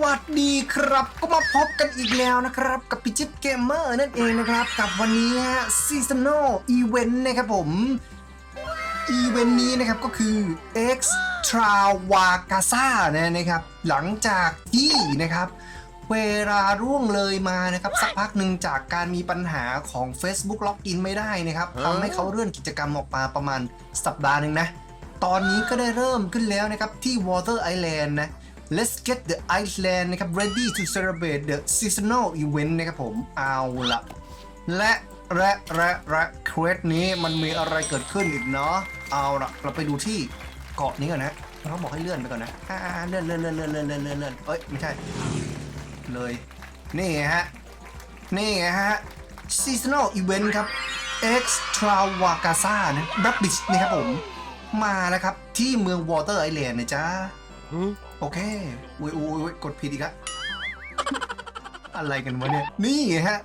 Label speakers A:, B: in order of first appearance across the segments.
A: วัสดีครับก็มาพบกันอีกแล้วนะครับ กับพี่จิ๊บเกมเมอร์นั่นเองนะครับ กับวันนี้ฮะซีซัน a l อีเวนต์นะครับผมอีเวนต์นี้นะครับก็คือ Extra w a g a s a นะนะครับ หลังจากที่นะครับ เวลาร่วงเลยมานะครับ สักพักหนึ่งจากการมีปัญหาของ Facebook ล็อกอินไม่ได้นะครับทำให้เขาเลื่อนกิจกรรมออกมาประมาณสัปดาห์หนึ่งนะ ตอนนี้ก็ได้เริ่มขึ้นแล้วนะครับที่ Water Island นะ Let's get the island นะครับ ready to celebrate the seasonal event นะครับผมเอาละและและและและเควสนี้มันมีอะไรเกิดขึ้นอีกเนาะเอาละเราไปดูที่เกาะนี้ก่อนนะเขาบอกให้เลื่อนไปก่อนนะอ่าเลื่อนเลื่อนเลื่อนเลื่อนเลื่อนเลื่อนเลื่อนเลื่อนเอ้ยไม่ใช่ เลย นี่ฮะ นี่ฮะ seasonal event ครับ extra w a g a s a นะ Rabbit นะครับผม มาแล้วครับ ที่เมือง Water Island นะจ๊ะ โอเคอุ้ยอุ้ยอุ้ยกดผิดอีกล้วอะไรกันวะเนี่ย นี่ฮะ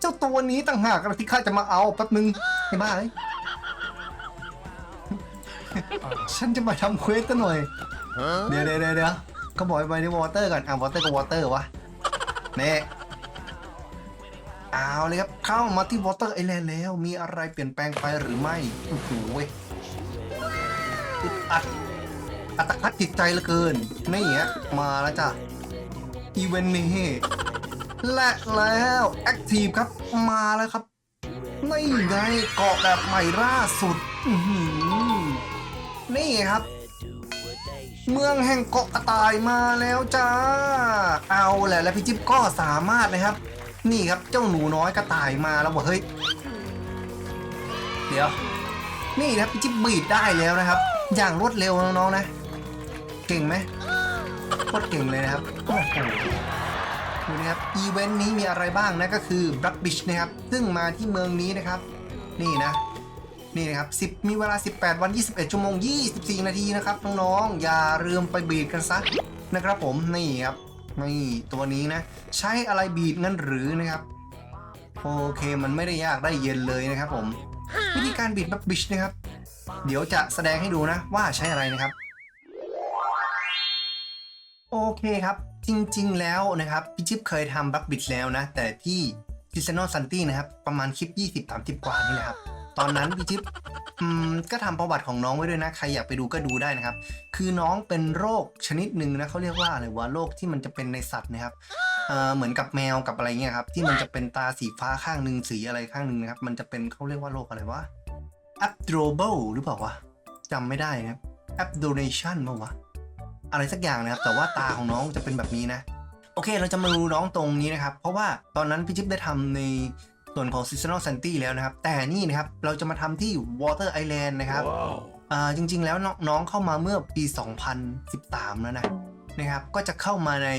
A: เจ้าตัวนี้ต่างหากที่ข้าจะมาเอาแป๊บนึงไอ้บ้าเอ้ยฉันจะมาทำเควสกันหน่อย เดี๋ยวเดี๋ยวเดี๋ยวเดี๋ยวก็บอกไปในวอเตอร์ก่อน อะวอเตอร์กับวอเตอร์วะเน่เอาเลยครับ เข้ามาที่วอเตอร์ไอแลนด์แล้ว มีอะไรเปลี่ยนแปลงไปหรือไม่โอ้โหเว้ยอึด อัดอัตคัดจิตใจเหลือเกินนี่ฮะมาแล้วจ้ะอีเวนต์นี้และแล้วแอคทีฟครับมาแล้วครับนี่ไงเกาะแบบใหม่ล่าสุดนี่ครับ เมืองแห่งเกาะกระต่ายมาแล้วจ้า เอาแหละแล้วพี่จิ๊บก็สามารถนะครับ นี่ครับเจ้าหนูน้อยกระต่ายมาแล้วบอกเฮ้ยเดี๋ยว นี่นะครับพี่จิ๊บบีดได้แล้วนะครับ อย่างรวดเร็วน้องๆนะ เก่งไหมโคตรเก่งเลยนะครับโอ้โหดูนะครับอีเวนต์นี้มีอะไรบ้างนะก็คือ Black Beach นะครับ ซึ่งมาที่เมืองนี้นะครับ นี่นะ นี่นะครับ 10 มีเวลา 18 วัน 21 ชั่วโมง 24 นาทีนะครับ น้องๆ อย่าลืมไปบีดกันซะนะครับผม นี่ครับ นี่ตัวนี้นะ ใช้อะไรบีดงั้นหรือนะครับ โอเคมันไม่ได้ยากได้เย็นเลยนะครับผม วิธีการบีดแบบบิชนะครับ เดี๋ยวจะแสดงให้ดูนะว่าใช้อะไรนะครับ โอเคครับ จริงๆแล้วนะครับ พี่จิ๊บเคยทำบักบิดแล้วนะ แต่ที่ดิซนอลซันตี้นะครับ ประมาณคลิป 20-30 กว่านี่แหละครับ ตอนนั้นพี่จิ๊บอืมก็ทำประวัติของน้องไว้ด้วยนะ ใครอยากไปดูก็ดูได้นะครับ คือน้องเป็นโรคชนิดหนึ่งนะเขาเรียกว่าอะไรวะโรคที่มันจะเป็นในสัตว์นะครับเออเหมือนกับแมวกับอะไรเงี้ยครับ ที่มันจะเป็นตาสีฟ้าข้างหนึ่งสีอะไรข้างหนึ่งนะครับ มันจะเป็นเขาเรียกว่าโรคอะไรวะ abdominal หรือเปล่าวะจำไม่ได้นะอับ abdomination ป่าวะ อะไรสักอย่างนะครับ แต่ว่าตาของน้องจะเป็นแบบนี้นะ โอเค เราจะมาดูน้องตรงนี้นะครับ เพราะว่าตอนนั้นพี่จิ๊บได้ทำในส่วนของ seasonal santy แล้วนะครับ แต่นี่นะครับ เราจะมาทำที่ water island นะครับอ่าจริง ๆ แล้วน้องน้องเข้ามาเมื่อปี 2013 แล้วนะนะครับ ก็จะเข้ามาใน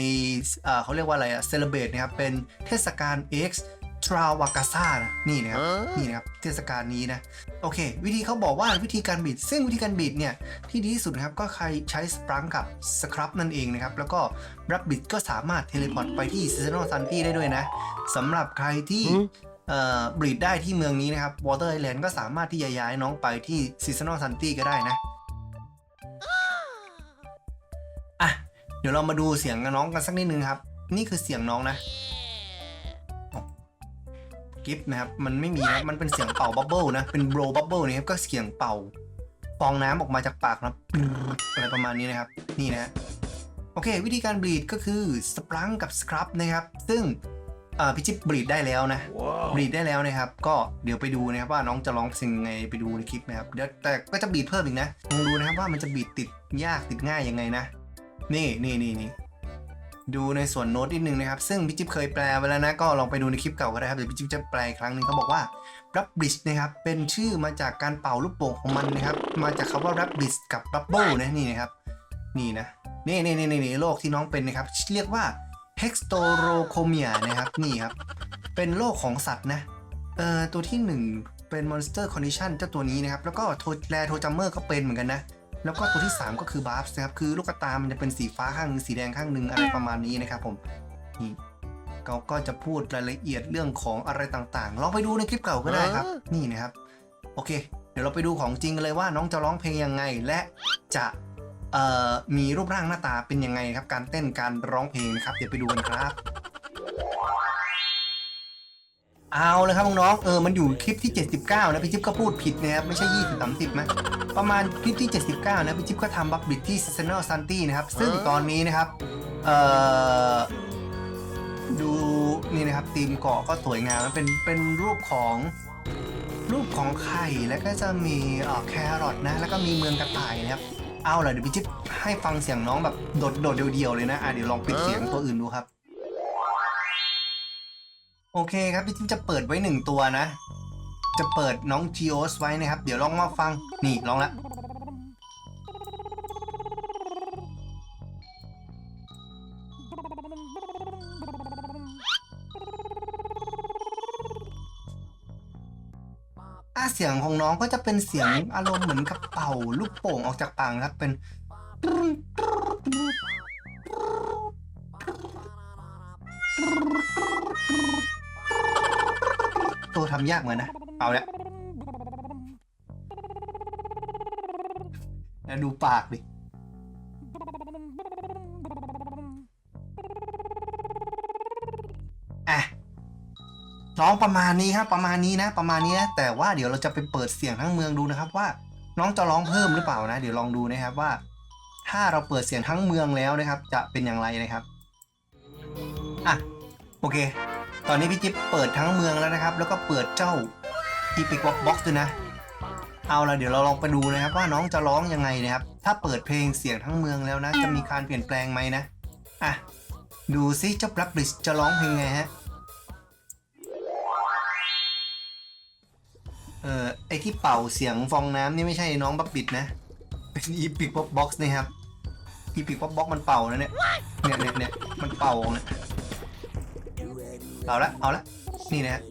A: อ่าเขาเรียกว่าอะไรอะเซเลบ a t e นะครับ เป็นเทศกาล X t r a w a g a s a นะนี่นะครับนี่นะครับเทศกาลนี้นะโอเค วิธีเขาบอกว่าวิธีการบีดซึ่งวิธีการบีดเนี่ยที่ดีที่สุดนะครับก็ใครใช้สปรังกับสครับนั่นเองนะครับแล้วก็รับบิดก็สามารถเทเลพอร์ตไปที่ Seasonal Sunty ได้ด้วยนะสำหรับใครที่เอ่อบรีดได้ที่เมืองนี้นะครับ Water Island ก็สามารถที่จะย้ายน้องไปที่ Seasonal Sunty ก็ได้นะอะเดี๋ยวเรามาดูเสียงน้องกันสักนิดนึงครับ นี่คือเสียงน้องนะ กิฟนะครับ มันไม่มีนะมันเป็นเสียงเป่าบับเบิลนะ เป็นโบรบับเบิลนะครับ ก็เสียงเป่า ฟองน้ำออกมาจากปากนะอะไรประมาณนี้นะครับ นี่นะโอเค วิธีการบรีดก็คือสปรังกับสครับนะครับ ซึ่งอ่าพี่จิ๊บบรีดได้แล้วนะบรีดได้แล้วนะครับ ก็เดี๋ยวไปดูนะครับว่าน้องจะร้องเพลงยังไงไปดูในคลิปนะครับเดี๋ยวแต่ก็จะบีดเพิ่มอีกนะลองดูนะครับว่ามันจะบีดติดยากติดง่ายยังไงนะ นี่นี่นี่นี่ ดูในส่วนโน้ตนิดนึงนะครับ ซึ่งพี่จิ๊บเคยแปลไว้แล้วนะ ก็ลองไปดูในคลิปเก่าก็ได้ครับเดี๋ยวพี่จิ๊บจะแปลอีกครั้งหนึงเขาบอกว่ารับบิชนะครับ เป็นชื่อมาจากการเป่าลูกโป่งของมันนะครับ มาจากคำว่ารับบิชกับบับเบิลนะนี่นะครับ นี่นะ นี่นี่นี่นี่โรคที่น้องเป็นนะครับ เรียกว่า hextorocomia นะครับ นี่ครับ เป็นโรคของสัตว์นะ เอ่อ ตัวที่ 1 เป็น monster condition เจ้าตัวนี้นะครับ แล้วก็โทแลโทจัมเมอร์ก็เป็นเหมือนกันนะ แล้วก็ตัวที่ 3 ก็คือ barbs นะครับคือลูกตา มันจะเป็นสีฟ้าข้างหนึงสีแดงข้างหนึงอะไรประมาณนี้นะครับผมนี่เขาก็จะพูดรายละเอียดเรื่องของอะไรต่างๆลองไปดูในคลิปเก่าก็ได้ครับ นี่นะครับ โอเค เดี๋ยวเราไปดูของจริงกันเลยว่าน้องจะร้องเพลงยังไงและจะเอ่อมีรูปร่างหน้าตาเป็นยังไงครับ การเต้นการร้องเพลงนะครับ เดี๋ยวไปดูกันครับ เอาเลยครับน้องๆเออมันอยู่คลิปที่ 79 นะพี่จิ๊บก็พูดผิดนะครับไม่ใช่ 20 30นะประมาณคลิปที่ 79 นะพี่จิ๊บก็ทำบักบิดที่ Seasonal Sunty นะครับ ซึ่งตอนนี้นะครับ เอ่อ ดูนี่นะครับธีมเกาะก็สวยงามมันเป็นเป็นรูปของรูปของไข่แล้วก็จะมีเอ่อแครอทนะ แล้วก็มีเมืองกระต่ายนะครับ เอาล่ะเดี๋ยวพี่จิ๊บให้ฟังเสียงน้องแบบโดดโดดเดียวๆเลยนะอะเดี๋ยวลองปิดเสียงตัวอื่นดูครับ โอเคครับพี่จิ๊บจะเปิดไว้หนึ่งตัวนะ จะเปิดน้อง g ีโอสไว้นะครับ เดี๋ยวลองมาฟัง นี่ลองละอะเสียงของน้องก็จะเป็นเสียงอารมณ์เหมือนกับเป่าลูกโป่งออกจากปากครับเป็น ตัวทำยากเหมือนนะ เอาละแล้วดูปากดิ อะน้องประมาณนี้ครับ ประมาณนี้นะ ประมาณนี้นะ แต่ว่าเดี๋ยวเราจะไปเปิดเสียงทั้งเมืองดูนะครับ ว่าน้องจะร้องเพิ่มหรือเปล่านะ เดี๋ยวลองดูนะครับว่า ถ้าเราเปิดเสียงทั้งเมืองแล้วนะครับ จะเป็นอย่างไรนะครับ อะ โอเค อนนี้พี่จิ๊บเปิดทั้งเมืองแล้วนะครับ แล้วก็เปิดเจ้าอีพิกบ็อกบ็อกด้วยนะ เอาละเดี๋ยวเราลองไปดูนะครับ ว่าน้องจะร้องยังไงนะครับ ถ้าเปิดเพลงเสียงทั้งเมืองแล้วนะ จะมีการเปลี่ยนแปลงไหมนะ อะ ดูซิเจ้าบลักบริชจะร้องเพลงไงฮะ เอ่อ ไอที่เป่าเสียงฟองน้ำนี่ไม่ใช่น้องบักบิดนะ เป็นอีพิกบ็อกบ็อกซ์นะครับอีพิกบ็อกบ็อกมันเป่านะเนี่ย เนี่ยเนี่ยเนี่ยมันเป่าเนี่ย เอาละ เอาละ นี่นะ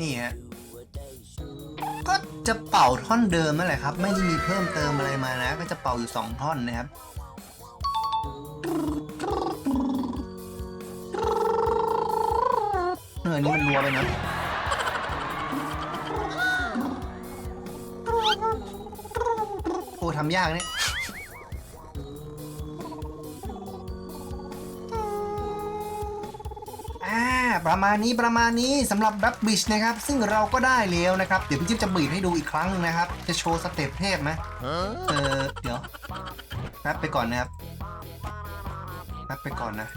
A: นี่ฮะ ก็จะเป่าท่อนเดิมนั่นแหละครับ ไม่ได้มีเพิ่มเติมอะไรมานะ ก็จะเป่าอยู่สองท่อนนะครับเออนนี้มันรัวไปนะ ทำยากเนี่ยประมาณนี้ประมาณนี้สำหรับรับบิชนะครับ ซึ่งเราก็ได้แล้วนะครับ เดี๋ยวพี่จิ๊บจะบีบให้ดูอีกครั้งหนึงนะครับ จะโชว์สเต็ปเทพไหมเออเดี๋ยวแป๊บไปก่อนนะครับแป๊บไปก่อนนะ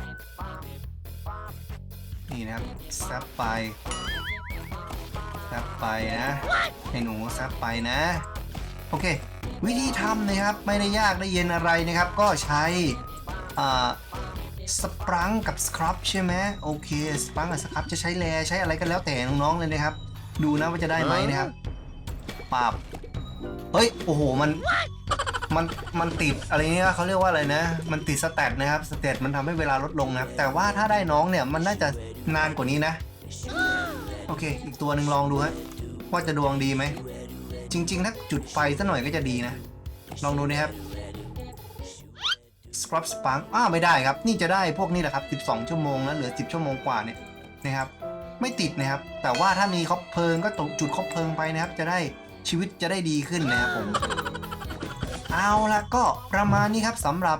A: นี่นะครับซับไปซับไปนะให้หนูซับไปนะ โอเค วิธีทำนะครับไม่ได้ยากได้เย็นอะไรนะครับ ก็ใช้สปรังกับสครับใช่ไหมโอเคสปรังกับสครับจะใช้แลใช้อะไรก็แล้วแต่น้องๆเลยนะครับ ดูนะว่าจะได้ไหมนะครับปาบเฮ้ยโอ้โหมันมันมันติดอะไรเนี่ยเขาเรียกว่าอะไรนะ มันติดสแตทนะครับสแตทมันทำให้เวลาลดลงนะครับ แต่ว่าถ้าได้น้องเนี่ยมันน่าจะนานกว่านี้นะ โอเค อีกตัวหนึ่งลองดูฮะว่าจะดวงดีไหม จริงๆถ้าจุดไฟซะหน่อยก็จะดีนะ ลองดูนะครับ Scrub Spark อ้าไม่ได้ครับ นี่จะได้พวกนี้แหละครับ 12 ชั่วโมงนะเหลือ 10 ชั่วโมงกว่าเนี่ยนะครับ ไม่ติดนะครับ แต่ว่าถ้ามีคบเพลิงก็ตกจุดคบเพลิงไปนะครับ จะได้ชีวิตจะได้ดีขึ้นนะครับผม เอาละก็ประมาณนี้ครับสำหรับ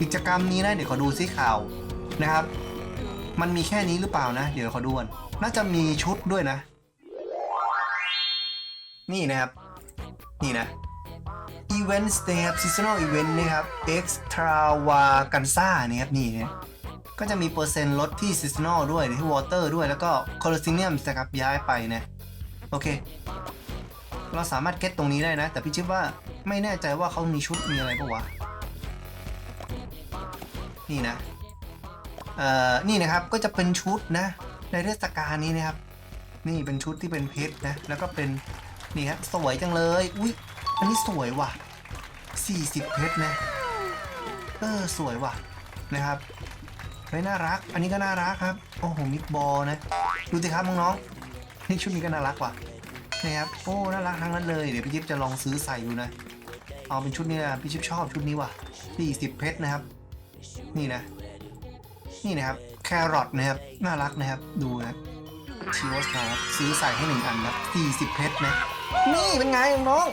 A: กิจกรรมนี้นะเดี๋ยวขอดูซิข่าวนะครับ มันมีแค่นี้หรือเปล่านะ เดี๋ยวขอดูกันน่าจะมีชุดด้วยนะ นี่นะครับ นี่นะ Events นะครับ Seasonal Event นะครับ Extravaganza นะครับนี่นะก็จะมีเปอร์เซ็นต์ลดที่ Seasonal ด้วยที่ Water ด้วยแล้วก็ Colosseum นะครับย้ายไปนะโอเค เราสามารถเก็ตตรงนี้ได้นะ แต่พี่ชิปว่าไม่แน่ใจว่าเขามีชุดมีอะไรปะวะ นี่นะ เอ่อ นี่นะครับก็จะเป็นชุดนะ ในเทศกาลนี้นะครับ นี่เป็นชุดที่เป็นเพชรนะ แล้วก็เป็น นี่ฮะสวยจังเลย อุ้ยอันนี้สวยว่ะ 40 เพชรนะเออสวยว่ะนะครับเฮ้ยน่ารัก อันนี้ก็น่ารักครับโอ้โหมิดบอลนะดูสิครับน้องๆนี่ชุดนี้ก็น่ารักว่ะนะครับโอ้น่ารักทั้งนั้นเลยเดี๋ยวพี่จิ๊บจะลองซื้อใส่ดูนะ เอาเป็นชุดนี้นะพี่จิ๊บชอบชุดนี้ว่ะ 40 เพชรนะครับ นี่นะ นี่นะครับแครอทนะครับน่ารักนะครับดูนะ ชิวสครับซื้อใส่ให้หนึ่งอันนะ40เพชรนะนี่เป็นไงน้อง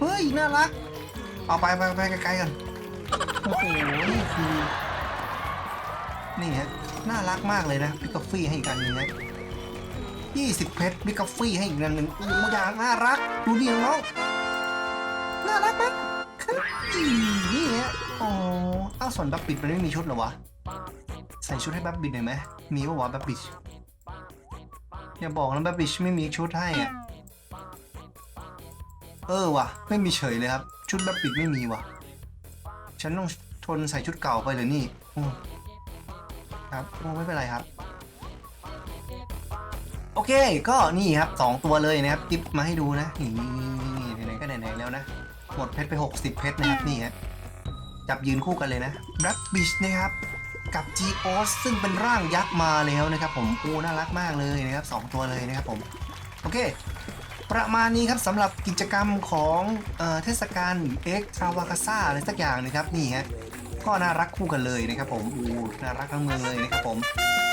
A: เฮ้ยน่ารัก เอาไปไปไปไกลๆกันโอ้โหนี่คือนี่ฮะน่ารักมากเลยนะพิกกาฟี่ให้อีกอันหนึงนะ20เพชรพิกกาฟี่ให้อีกอันหนึ่งโอ้โหยางน่ารัก ดูดิน้องน่ารักมั้ยนี่ฮะโอ้เอ้าส่วนบับบิดมันไม่มีชุดเหรอวะใส่ชุดให้บับบิดหน่อยไหมมีปะวะบับบิด อย่าบอกนะบับบิดไม่มีชุดให้อะ เออว่ะ ไม่มีเฉยเลยครับ ชุดบับบิดไม่มีว่ะ ฉันต้องทนใส่ชุดเก่าไปเลยนี่อืมครับโอ้ไม่เป็นไรครับ โอเค ก็นี่ครับสองตัวเลยนะครับติ๊บมาให้ดูนะนี่นี่ไหนๆก็ไหนๆแล้วนะ หมดเพชรไป 60 เพชรนะครับนี่ฮะจับยืนคู่กันเลยนะ Black Beach นะครับ กับ g o s ซึ่งเป็นร่างยักษ์มาแล้วนะครับผมอ้น่ารักมากเลยนะครับสองตัวเลยนะครับผมโอเค ประมาณนี้ครับสำหรับกิจกรรมของเออเทศกาลเอ็กทราวาคาซ่าอะไรสักอย่างนะครับนี่ฮะก็น่ารักคู่กันเลยนะครับผมอูน่ารักทั้งเมืองเลยนะครับผม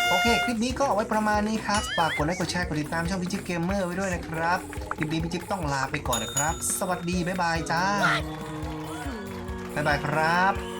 A: โอเค คลิปนี้ก็เอาไว้ประมาณนี้ครับ ฝากกดไลค์ กดแชร์ กดติดตามช่องพิจิตเกมเมอร์ไว้ด้วยนะครับ คลิปนี้พิจิตต้องลาไปก่อนนะครับ สวัสดี บ๊ายบายจ้า บ๊ายบายครับ